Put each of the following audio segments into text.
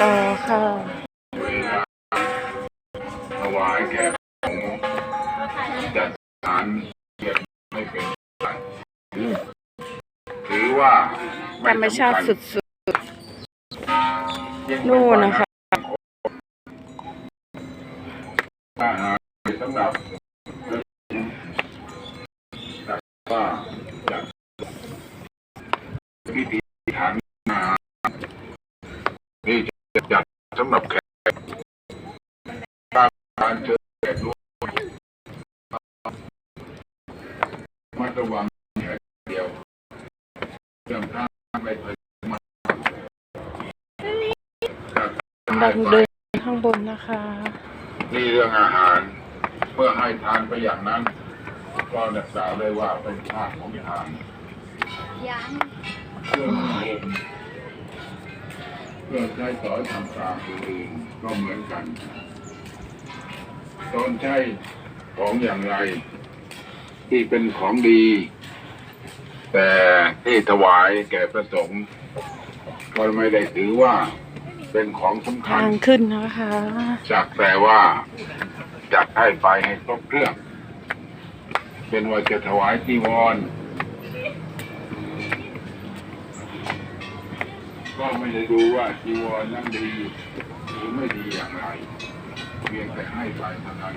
ต่อค่ะถวายแก่พระสงฆ์จัดสารเก็บไม่เป็นไรถือว่าธรรมชาติสุดๆนู่นนะคะอาหารสำหรับว่าจัดพิธีทานอาหารนี่จะจัด สำหรับแขกการเชิญแขกร่วมมาระวังแขกเดียวเรื่องท่านไม่เผยมาดังเดินข้างบนนะคะ นี่เรื่องอาหาร เมื่อให้ทานไปอย่างนั้น ก็นักกล่าวได้ว่าเป็นชาติของทานยัง เพื่อใช้สอนทำตามผู้อื่นก็เหมือนกัน ตอนใช้ของอย่างไร ที่เป็นของดี แต่ที่ถวายแก่พระสงฆ์ก็ไม่ได้ถือว่าเป็นของสำคัทาญงขึ้นนะคะจักแต่ว่าจัดให้ไฟให้ครบเครื่อง เป็นว่าจะถวายจีวร ก็ไม่ได้ดูว่าจีวรนั้นดีหรือไม่ดีอย่างไรเพียงแต่ให้ไปเท่านั้น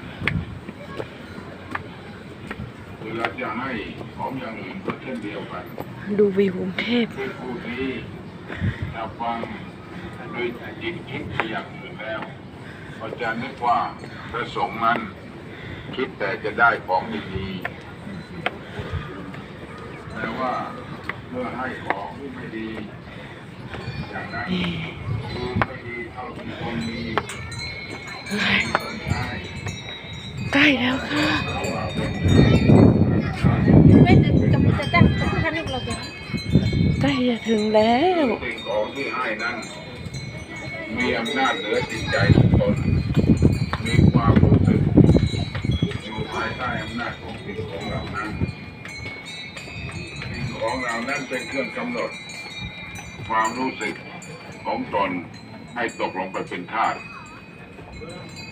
เวลาจะให้ของอย่างอื่นก็เช่นเดียวกัน ดูวิวกรุงเทพคือผู้ที่ถ้าฟังโดยจิตคิดไปอย่างอื่นแล้วก็จะนึกว่าพระสงฆ์นั้นคิดแต่จะได้ของดีๆแต่ว่าเมื่อให้ของที่ไม่ดี ใกล้แล้วค่ะไม่จะจะจะตั้งจะท่านนึกเราจะใกล้จะถึงแล้วสิ่งของที่ให้นั้นมีอำนาจเหนือจิตใจทุกคนมีความรู้สึกอยู่ภายใต้อำนาจของสิ่งของเหล่านั้นสิ่งของเหล่านั้นเป็นเครื่องกำหนด ความรู้สึกของตนให้ตกลงไปเป็นธาตุ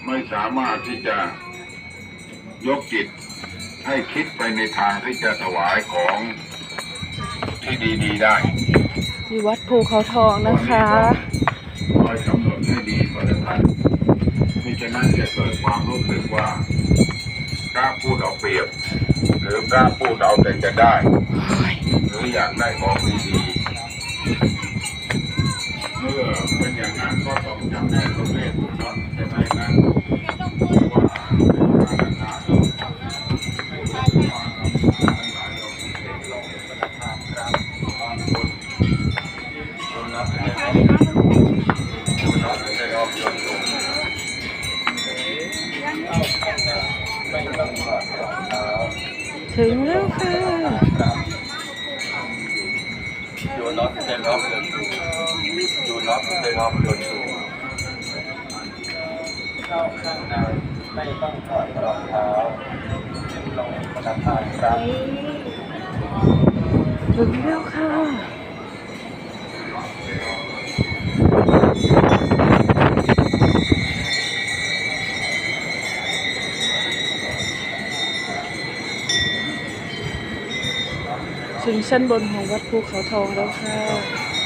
ไม่สามารถที่จะยกจิตให้คิดไปในทางที่จะถวายของที่ดีๆได้อยู่วัดภูเขาทองนะคะคอยกำหนดให้ดีก็แล้วกันมิฉะนั้นจะเกิดความรู้สึกว่ากล้าพูดเอาเปรียบ หรือกล้าพูดเอาแต่จะได้ หรืออยากได้ของดีๆ เมื่อเป็นอย่างนั้นก็ต้อง จำแนกประเภทผู้นอนใช่ไหมนั้นว่าเป็นการรักษาเราไม่ว่าเราทั้งหลายเราเป็นเด็กเราเป็นพนักงานครับเรานับได้เรานับได้รอบย เข้าข้างในไม่ต้องถอดรองเท้าขึ้นลงธนาคารครับถึงแล้วค่ะถึงชั้นบนของวัดภูเขาทองแล้วค่ะ